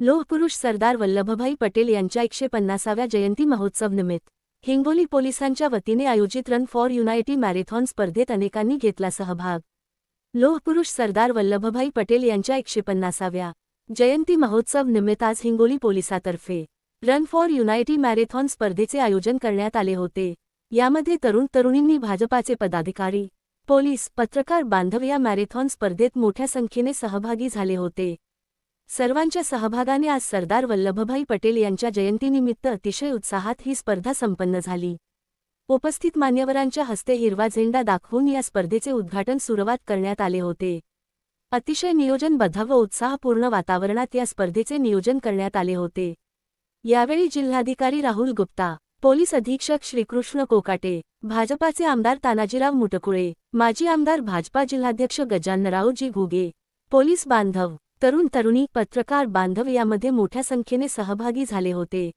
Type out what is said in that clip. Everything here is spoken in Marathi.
लोहपुरुष सरदार वल्लभभाई पटेल यांच्या एकशे पन्नासाव्या जयंती महोत्सव निमित्त हिंगोली पोलिसांच्या वतीने आयोजित रन फॉर युनायटी मॅरेथॉन स्पर्धेत अनेकांनी घेतला सहभाग. लोहपुरुष सरदार वल्लभभाई पटेल यांच्या एकशे पन्नासाव्या जयंती महोत्सव निमित्त आज हिंगोली पोलिसातर्फे रन फॉर युनायटी मॅरेथॉन स्पर्धेचे आयोजन करण्यात आले होते. यामध्ये तरुण तरुणींनी भाजपाचे पदाधिकारी पोलीस पत्रकार बांधव या मॅरेथॉन स्पर्धेत मोठ्या संख्येने सहभागी झाले होते. सर्वांच्या सहभागाने आज सरदार वल्लभभाई पटेल यांच्या जयंतीनिमित्त अतिशय उत्साहात ही स्पर्धा संपन्न झाली. उपस्थित मान्यवरांच्या हस्ते हिरवा झेंडा दाखवून या स्पर्धेचे उद्घाटन सुरुवात करण्यात आले होते. अतिशय नियोजनबद्ध व उत्साहपूर्ण वातावरणात या स्पर्धेचे नियोजन करण्यात आले होते. यावेळी जिल्हाधिकारी राहुल गुप्ता पोलीस अधीक्षक श्रीकृष्ण कोकाटे भाजपाचे आमदार तानाजीराव मुटकुळे माजी आमदार भाजपा जिल्हाध्यक्ष गजानरावजी घुगे पोलीस बांधव तरुण तरुणी पत्रकार बांधव यामध्ये मोठ्या संख्येने सहभागी झाले होते.